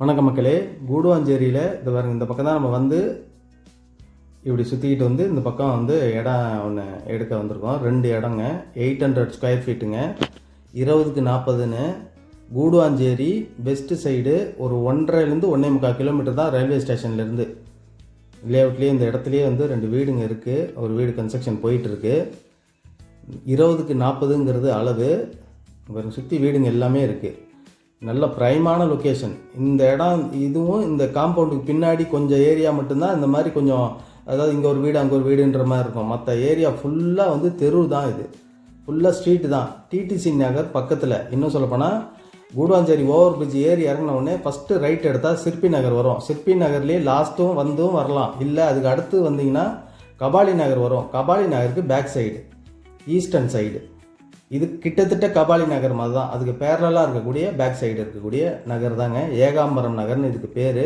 வணக்கம் மக்களே. கூடுவாஞ்சேரியில் இந்த பாருங்க இந்த பக்கம் தான் நம்ம வந்து இப்படி சுற்றிக்கிட்டு வந்து இந்த பக்கம் வந்து இடம் ஒன்று எடுக்க வந்திருக்கோம். ரெண்டு இடங்க எயிட் ஹண்ட்ரட் ஸ்கொயர் ஃபீட்டுங்க இருபதுக்கு நாற்பதுன்னு கூடுவாஞ்சேரி வெஸ்ட் சைடு ஒரு ஒன்றரைலேருந்து ஒன்றே முக்கால் கிலோமீட்டர் தான் ரயில்வே ஸ்டேஷன்லேருந்து லேஅவுட்லேயே இந்த இடத்துலையே வந்து ரெண்டு வீடுங்க இருக்குது ஒரு வீடு கன்ஸ்ட்ரக்ஷன் போயிட்டுருக்கு. இருபதுக்கு நாற்பதுங்கிறது அளவு. சுற்றி வீடுங்க எல்லாமே இருக்குது நல்ல ப்ரைமான லொக்கேஷன் இந்த இடம் இதுவும் இந்த காம்பவுண்டுக்கு பின்னாடி கொஞ்சம் ஏரியா மட்டும்தான் இந்த மாதிரி கொஞ்சம் அதாவது இங்கே ஒரு வீடு அங்கே ஒரு வீடுன்ற மாதிரி இருக்கும். மற்ற ஏரியா ஃபுல்லாக வந்து தெரு தான் இது. ஃபுல்லாக ஸ்ட்ரீட்டு தான். டிடிசி நகர் பக்கத்தில். இன்னும் சொல்லப்போனால் கூடுவாஞ்சேரி ஓவர் பிரிட்ஜ் ஏறி இறங்கின உடனே ஃபஸ்ட்டு ரைட் எடுத்தால் சிற்பி நகர் வரும். சிற்பி நகர்லேயே லாஸ்ட்டும் வந்தும் வரலாம். இல்லை அதுக்கு அடுத்து வந்தீங்கன்னா கபாலி நகர் வரும். கபாலி நகருக்கு பேக் சைடு ஈஸ்டர்ன் சைடு இது கிட்டத்தட்ட கபாலி நகர் மாதிரி தான். அதுக்கு பேரலாக இருக்கக்கூடிய பேக் சைடு இருக்கக்கூடிய நகர் தாங்க. ஏகாம்பரம் நகர்னு இதுக்கு பேர்.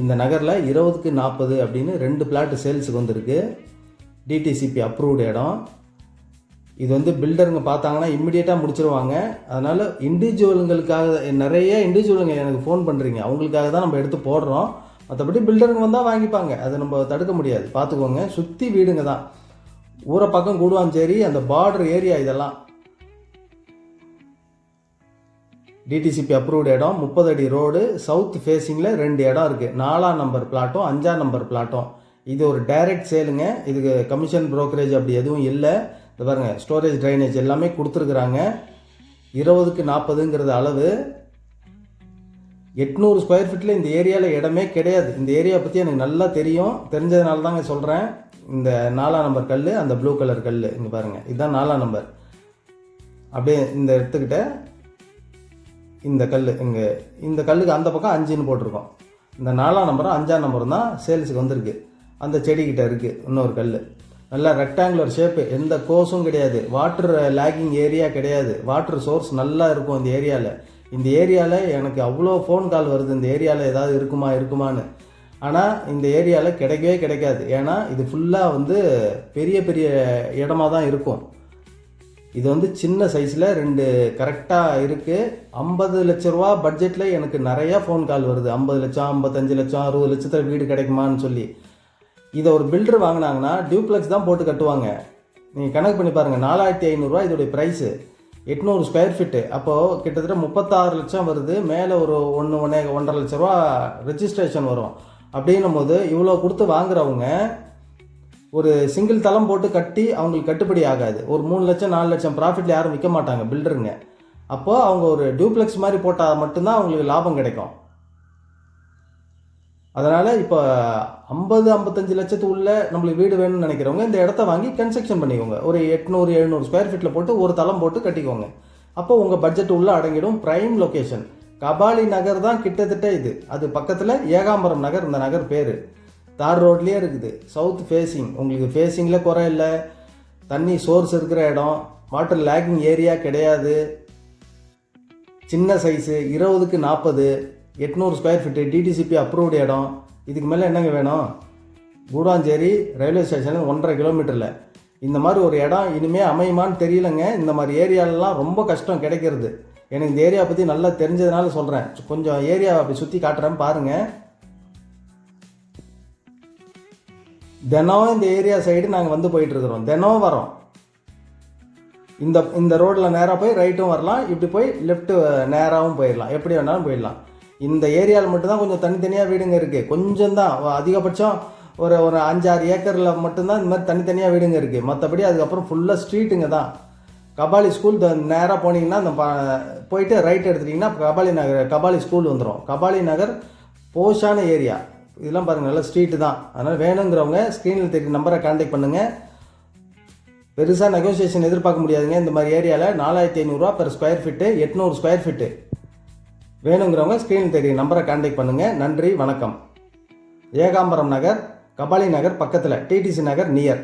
இந்த நகரில் இருபதுக்கு நாற்பது அப்படின்னு ரெண்டு பிளாட்டு சேல்ஸுக்கு வந்திருக்கு. டிடிசிபி அப்ரூவ்டு இடம். இது வந்து பில்டருங்க பார்த்தாங்கன்னா இம்மிடியேட்டாக முடிச்சிருவாங்க. அதனால் இண்டிவிஜுவலுங்களுக்காக நிறைய இண்டிவிஜுவலுங்க எனக்கு ஃபோன் பண்ணுறீங்க அவங்களுக்காக தான் நம்ம எடுத்து போடுறோம். மற்றபடி பில்டருங்க வந்தால் வாங்கிப்பாங்க. அதை நம்ம தடுக்க முடியாது. பார்த்துக்கோங்க. சுற்றி வீடுங்க தான். ஊரை பக்கம் கூடுவாஞ்சேரி அந்த பார்டர் ஏரியா இதெல்லாம். டிடிசிபி அப்ரூவ்டு இடம் முப்பது அடி ரோடு சவுத் ஃபேஸிங்கில் ரெண்டு இடம் இருக்குது நாலாம் நம்பர் பிளாட்டும் அஞ்சாம் நம்பர் பிளாட்டும் இது ஒரு டைரக்ட் சேலுங்க இதுக்கு கமிஷன் ப்ரோக்கரேஜ் அப்படி எதுவும் இல்லை. இது பாருங்கள் ஸ்டோரேஜ் ட்ரைனேஜ் எல்லாமே கொடுத்துருக்குறாங்க. இருபதுக்கு நாற்பதுங்கிறது அளவு. எட்நூறு ஸ்கொயர் ஃபீட்டில் இந்த ஏரியாவில் இடமே கிடையாது. இந்த ஏரியா பற்றி எனக்கு நல்லா தெரியும். தெரிஞ்சதுனால தாங்க சொல்கிறேன் இந்த நாலாம் நம்பர் கல் அந்த ப்ளூ கலர் கல் இங்கே பாருங்கள் இதுதான் நாலாம் நம்பர் அப்படியே இந்த எடுத்துக்கிட்ட இந்த கல் இங்கே இந்த கல்லுக்கு அந்த பக்கம் அஞ்சுன்னு போட்டிருக்கோம். இந்த நாலாம் நம்பரும் அஞ்சாம் நம்பரும் தான் சேல்ஸுக்கு வந்திருக்கு. அந்த செடிக்கிட்ட இருக்குது இன்னொரு கல் நல்லா ரெக்டாங்குலர் ஷேப்பு எந்த கோஸும் கிடையாது. வாட்டர் லேக்கிங் ஏரியா கிடையாது. வாட்டர் சோர்ஸ் நல்லா இருக்கும் இந்த ஏரியாவில் இந்த ஏரியாவில் எனக்கு அவ்வளோ ஃபோன் கால் வருது. இந்த ஏரியாவில் ஏதாவது இருக்குமா இருக்குமான்னு. ஆனால் இந்த ஏரியாவில் கிடைக்கவே கிடைக்காது. ஏன்னா இது ஃபுல்லாக வந்து பெரிய பெரிய இடமா தான் இருக்கும். இது வந்து சின்ன சைஸில் ரெண்டு கரெக்டாக இருக்குது ஐம்பது லட்ச ரூபா பட்ஜெட்டில் எனக்கு நிறையா ஃபோன் கால் வருது. ஐம்பது லட்சம் ஐம்பத்தஞ்சு லட்சம் அறுபது லட்சத்தில் வீடு கிடைக்குமான்னு சொல்லி. இதை ஒரு பில்டர் வாங்கினாங்கன்னா டியூப்ளெக்ஸ் தான் போட்டு கட்டுவாங்க. நீங்கள் கணக்கு பண்ணி பாருங்கள் நாலாயிரத்தி ஐநூறுரூவா இதோடைய ப்ரைஸு எட்நூறு ஸ்கொயர் ஃபீட்டு அப்போது கிட்டத்தட்ட முப்பத்தாறு லட்சம் வருது. மேலே ஒரு ஒன்று ஒன்றே ஒன்றரை லட்ச ரூபா ரெஜிஸ்ட்ரேஷன் வரும். அப்படின்னும் போது இவ்வளோ கொடுத்து வாங்குறவங்க ஒரு சிங்கிள் தளம் போட்டு கட்டி அவங்களுக்கு கட்டுப்படி ஆகாது. ஒரு மூணு லட்சம் நாலு லட்சம் ப்ராஃபிட்டில் யாரும் விற்க மாட்டாங்க பில்டருங்க அப்போது அவங்க ஒரு டியூப்ளெக்ஸ் மாதிரி போட்டால் மட்டும்தான் அவங்களுக்கு லாபம் கிடைக்கும். அதனால் இப்போ ஐம்பது ஐம்பத்தஞ்சு லட்சத்து உள்ள நம்மளுக்கு வீடு வேணும்னு நினைக்கிறவங்க இந்த இடத்த வாங்கி கன்ஸ்ட்ரக்ஷன் பண்ணிக்கோங்க. ஒரு எட்நூறு எழுநூறு ஸ்கொயர் ஃபீட்டில் போட்டு ஒரு தளம் போட்டு கட்டிக்கோங்க. அப்போ உங்கள் பட்ஜெட் உள்ள அடங்கிடும் ப்ரைம் லொக்கேஷன் கபாலி நகர் தான் கிட்டத்தட்ட இது. அது பக்கத்தில் ஏகாம்பரம் நகர் இந்த நகர் பேர். தார் ரோட்லேயே இருக்குது. சவுத் ஃபேஸிங் உங்களுக்கு ஃபேஸிங்கில் குறை இல்லை. தண்ணி சோர்ஸ் இருக்கிற இடம். வாட்டர் லேக்கிங் ஏரியா கிடையாது. சின்ன சைஸு இருபதுக்கு நாற்பது எட்நூறு ஸ்கொயர் ஃபீட்டு டிடிசிபி அப்ரூவ்டு இடம். இதுக்கு மேலே என்னங்க வேணும்? கூடாஞ்சேரி ரயில்வே ஸ்டேஷன் ஒன்றரை கிலோமீட்டரில் இந்த மாதிரி ஒரு இடம் இனிமேல் அமையுமான்னு தெரியலங்க. இந்த மாதிரி ஏரியாலலாம் ரொம்ப கஷ்டம் கிடைக்கிறது. எனக்கு இந்த ஏரியா பற்றி நல்லா தெரிஞ்சதுனால சொல்கிறேன் கொஞ்சம் ஏரியாவை அப்படி சுற்றி காட்டுறேன் பாருங்கள் தினம் இந்த ஏரியா சைடு நாங்கள் வந்து போயிட்டுருக்குறோம் தினம் வரோம் இந்த இந்த ரோட்டில் நேராக போய் ரைட்டும் வரலாம். இப்படி போய் லெஃப்ட்டு நேராகவும் போயிடலாம். எப்படி வேணாலும் போயிடலாம். இந்த ஏரியாவில் மட்டும்தான் கொஞ்சம் தனித்தனியாக வீடுங்க இருக்குது கொஞ்சம் தான் அதிகபட்சம் ஒரு ஒரு அஞ்சாறு ஏக்கரில் மட்டும்தான் இந்த மாதிரி தனித்தனியாக வீடுங்க இருக்குது மற்றபடி அதுக்கப்புறம் ஃபுல்லாக ஸ்ட்ரீட்டுங்க தான். கபாலி ஸ்கூல் நேராக போனீங்கன்னா அந்த போயிட்டு ரைட் எடுத்துட்டிங்கன்னா கபாலி நகர் கபாலி ஸ்கூல் வந்துடும் கபாலி நகர் போஷான ஏரியா. இதெல்லாம் பாருங்கள் நல்ல ஸ்ட்ரீட்டு தான். அதனால் வேணுங்கிறவங்க ஸ்க்ரீனில் தெரியும் நம்பரை கான்டாக்ட் பண்ணுங்கள் பெருசாக நெகோசியேஷன் எதிர்பார்க்க முடியாதுங்க. இந்த மாதிரி ஏரியாவில் நாலாயிரத்தி ஐநூறுரூவா பெர் ஸ்கொயர் ஃபிட்டு எட்நூறு ஸ்கொயர் ஃபிட்டு வேணுங்கிறவங்க ஸ்க்ரீனில் தெரியும் நம்பரை கான்டாக்ட் பண்ணுங்கள் நன்றி வணக்கம். ஏகாம்பரம் நகர் கபாலி நகர் பக்கத்தில் டிடிசி நகர் நியர்